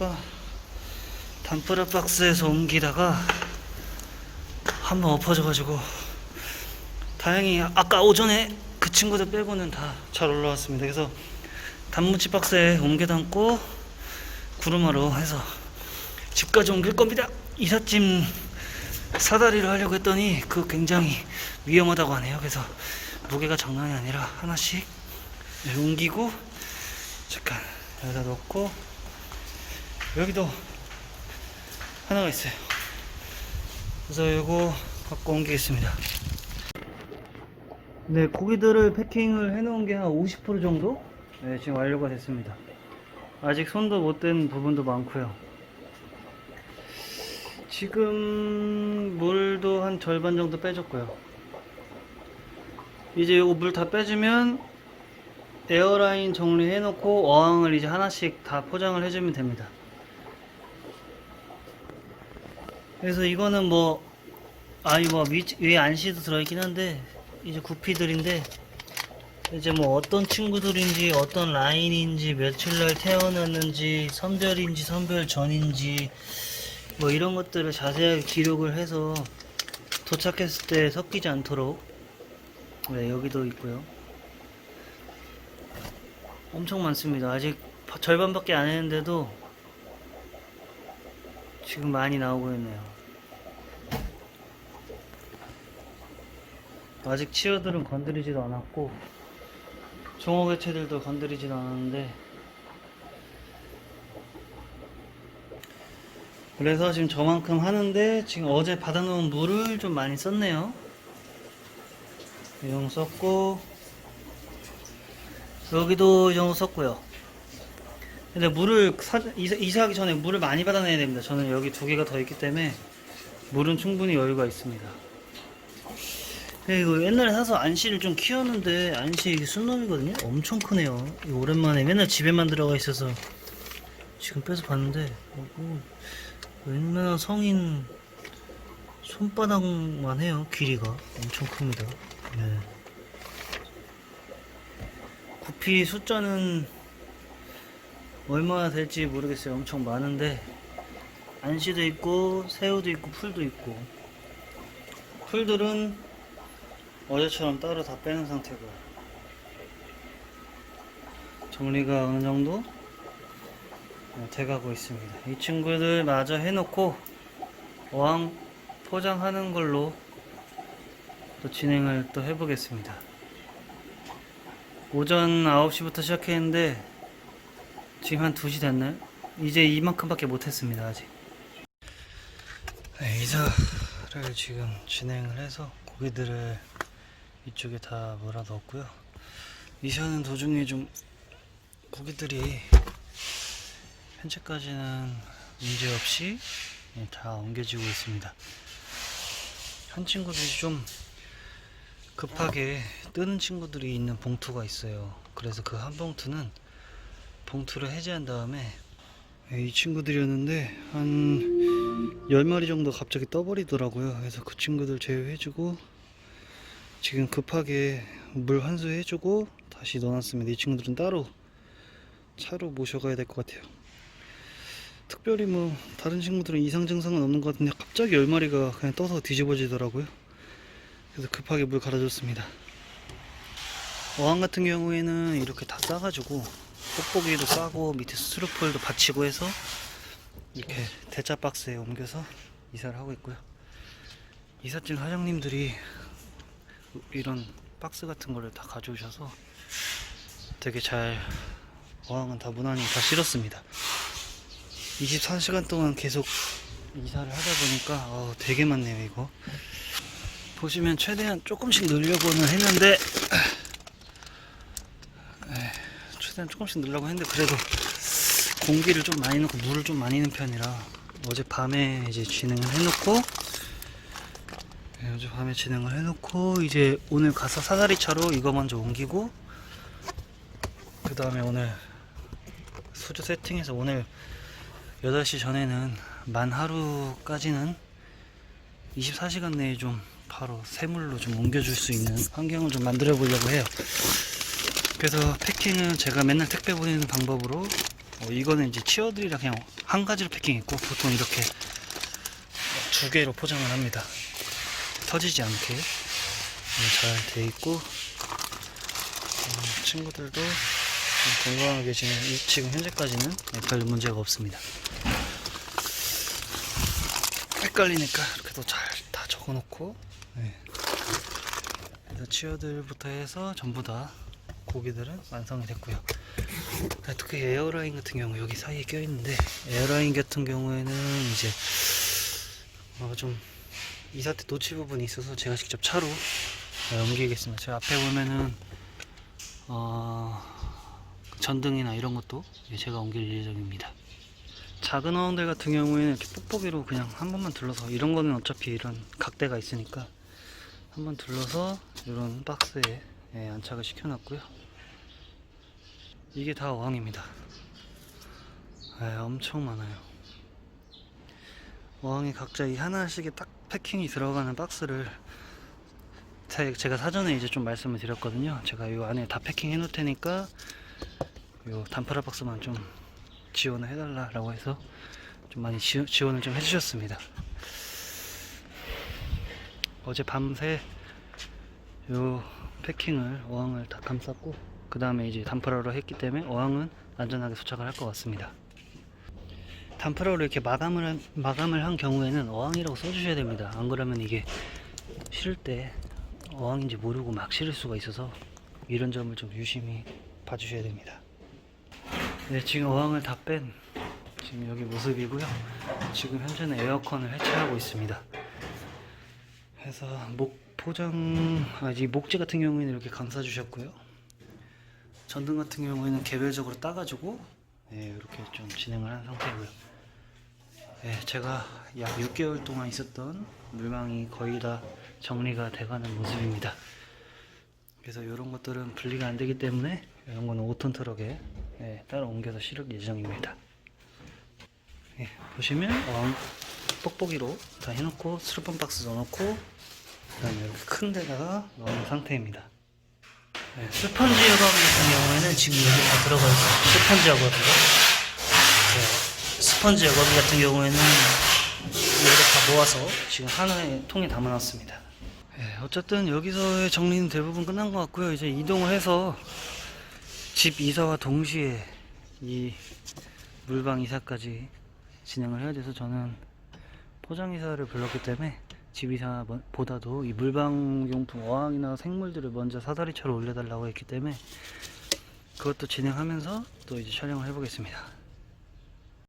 아까 단프라 박스에서 옮기다가 한번 엎어져가지고 다행히 아까 오전에 그 친구들 빼고는 다 잘 올라왔습니다. 그래서 단무지 박스에 옮겨 담고 구름마로 해서 집까지 옮길 겁니다. 이삿짐 사다리를 하려고 했더니 그 굉장히 위험하다고 하네요. 그래서 무게가 장난이 아니라 하나씩 네, 옮기고 잠깐 여기다 놓고 여기도 하나가 있어요. 그래서 이거 갖고 옮기겠습니다. 네, 고기들을 패킹을 해놓은 게 한 50% 정도? 네, 지금 완료가 됐습니다. 아직 손도 못 댄 부분도 많고요. 지금 물도 한 절반 정도 빼줬고요. 이제 이거 물 다 빼주면 에어라인 정리해놓고 어항을 이제 하나씩 다 포장을 해주면 됩니다. 그래서 이거는 뭐 아니 뭐 위, 위에 안시도 들어있긴 한데 이제 구피들인데 이제 뭐 어떤 친구들인지 어떤 라인인지 며칠 날 태어났는지 선별인지 선별 전인지 뭐 이런 것들을 자세하게 기록을 해서 도착했을 때 섞이지 않도록 네 여기도 있고요. 엄청 많습니다. 아직 바- 절반밖에 안 했는데도 지금 많이 나오고 있네요. 아직 치어들은 건드리지도 않았고 종어개체들도 건드리지도 않았는데 그래서 지금 저만큼 하는데 지금 어제 받아놓은 물을 좀 많이 썼네요. 이 정도 썼고 여기도 이 정도 썼고요 근데 물을 사, 이사, 이사하기 전에 물을 많이 받아내야 됩니다 저는 여기 두 개가 더 있기 때문에 물은 충분히 여유가 있습니다 네, 이거 옛날에 사서 안시를 좀 키웠는데 안시 이게 순놈이거든요. 엄청 크네요. 오랜만에 맨날 집에만 들어가 있어서 지금 빼서 봤는데 어, 어, 웬만한 성인 손바닥만 해요. 길이가 엄청 큽니다. 네. 구피 숫자는 얼마나 될지 모르겠어요. 엄청 많은데 안시도 있고 새우도 있고 풀도 있고 풀들은 어제처럼 따로 다 빼는 상태고요. 정리가 어느 정도 네, 돼가고 있습니다. 이 친구들 마저 해놓고 어항 포장하는 걸로 또 진행을 또 해보겠습니다. 오전 9시부터 시작했는데 지금 한 2시 됐나요? 이제 이만큼밖에 못했습니다 아직. 네, 이사를 지금 진행을 해서 고기들을 이쪽에 다 몰아 넣었고요. 이사는 도중에 좀 고기들이 현재까지는 문제 없이 예, 다 옮겨지고 있습니다. 한 친구들이 좀 급하게 뜨는 친구들이 있는 봉투가 있어요. 그래서 그 한 봉투는 봉투를 해제한 다음에 예, 이 친구들이었는데 한 10마리 정도 갑자기 떠버리더라고요. 그래서 그 친구들 제외해주고 지금 급하게 물 환수해주고 다시 넣어놨습니다. 이 친구들은 따로 차로 모셔가야 될 것 같아요. 특별히 뭐 다른 친구들은 이상 증상은 없는 것 같은데 갑자기 10마리가 그냥 떠서 뒤집어지더라고요. 그래서 급하게 물 갈아줬습니다. 어항 같은 경우에는 이렇게 다 싸가지고 뽁뽁이도 싸고 밑에 스티로폴도 받치고 해서 이렇게 대짜 박스에 옮겨서 이사를 하고 있고요. 이삿짐 사장님들이 이런 박스 같은 거를 다 가져오셔서 되게 잘 어항은 다 무난히 다 실었습니다. 24시간 동안 계속 이사를 하다 보니까 어, 되게 많네요 이거. 보시면 최대한 조금씩 넣으려고는 했는데 에, 최대한 조금씩 넣으려고 했는데 그래도 공기를 좀 많이 넣고 물을 좀 많이 넣은 편이라 어제 밤에 이제 진행을 해놓고 네, 어제 밤에 진행을 해놓고 이제 오늘 가서 사다리 차로 이거 먼저 옮기고 그 다음에 오늘 수조 세팅해서 오늘 8시 전에는 만 하루까지는 24시간 내에 좀 바로 새물로 좀 옮겨줄 수 있는 환경을 좀 만들어 보려고 해요. 그래서 패킹은 제가 맨날 택배 보내는 방법으로 어, 이거는 이제 치어들이라 그냥 한 가지로 패킹했고 보통 이렇게 두 개로 포장을 합니다. 터지지 않게 잘 돼 있고 어, 친구들도 좀 건강하게 지금 이- 지금 현재까지는 네, 별 문제가 없습니다. 헷갈리니까 이렇게도 잘다 적어놓고 네. 치어들부터 해서 전부 다 고기들은 완성이 됐고요. 아, 특히 에어라인 같은 경우 여기 사이에 껴있는데 에어라인 같은 경우에는 이제 어, 좀 이사태 노치 부분이 있어서 제가 직접 차로 어, 옮기겠습니다. 제 앞에 보면은 어, 전등이나 이런 것도 제가 옮길 예정입니다. 작은 어항들 같은 경우에는 이렇게 뽁뽁이로 그냥 한 번만 둘러서 이런 거는 어차피 이런 각대가 있으니까 한 번 둘러서 이런 박스에 예, 안착을 시켜놨고요. 이게 다 어항입니다. 예, 엄청 많아요. 어항이 각자 이 하나씩의 딱 패킹이 들어가는 박스를 제- 제가 사전에 이제 좀 말씀을 드렸거든요. 제가 이 안에 다 패킹 해놓을 테니까 요 단프라 박스만 좀 지원을 해달라라고 해서 좀 많이 지, 지원을 좀 해주셨습니다. 어제 밤새 요 패킹을 어항을 다 감쌌고 그 다음에 이제 단프라로 했기 때문에 어항은 안전하게 도착을 할 것 같습니다. 단프라로 이렇게 마감을 한, 마감을 한 경우에는 어항이라고 써주셔야 됩니다. 안 그러면 이게 실을 때 어항인지 모르고 막 실을 수가 있어서 이런 점을 좀 유심히 봐주셔야 됩니다. 네, 지금 어항을 다 뺀 지금 여기 모습이고요. 지금 현재는 에어컨을 해체하고 있습니다. 해서 목 포장, 아, 이 목재 같은 경우에는 이렇게 감싸 주셨고요. 전등 같은 경우에는 개별적으로 따가지고 네, 이렇게 좀 진행을 한 상태고요. 네, 제가 약 6개월 동안 있었던 물망이 거의 다 정리가 돼가는 모습입니다. 그래서 이런 것들은 분리가 안 되기 때문에 이런 거는 5톤 트럭에 네, 따로 옮겨서 실을 예정입니다. 예, 보시면 뽁뽁이로 다 해놓고 스루펀 박스 넣어놓고 그다음에 이렇게 큰 데다가 넣은 상태입니다. 네, 스펀지 여과기 같은 경우에는 지금 여기 다 들어가 있어요. 스펀지 여과기가. 네, 스펀지 여과기 같은 경우에는 여기다 다 모아서 지금 하나의 통에 담아놨습니다. 네, 어쨌든 여기서의 정리는 대부분 끝난 것 같고요. 이제 이동을 해서 집 이사와 동시에 이 물방 이사까지 진행을 해야 돼서 저는 포장 이사를 불렀기 때문에 집 이사보다도 이 물방 용품 어항이나 생물들을 먼저 사다리차로 올려달라고 했기 때문에 그것도 진행하면서 또 이제 촬영을 해보겠습니다.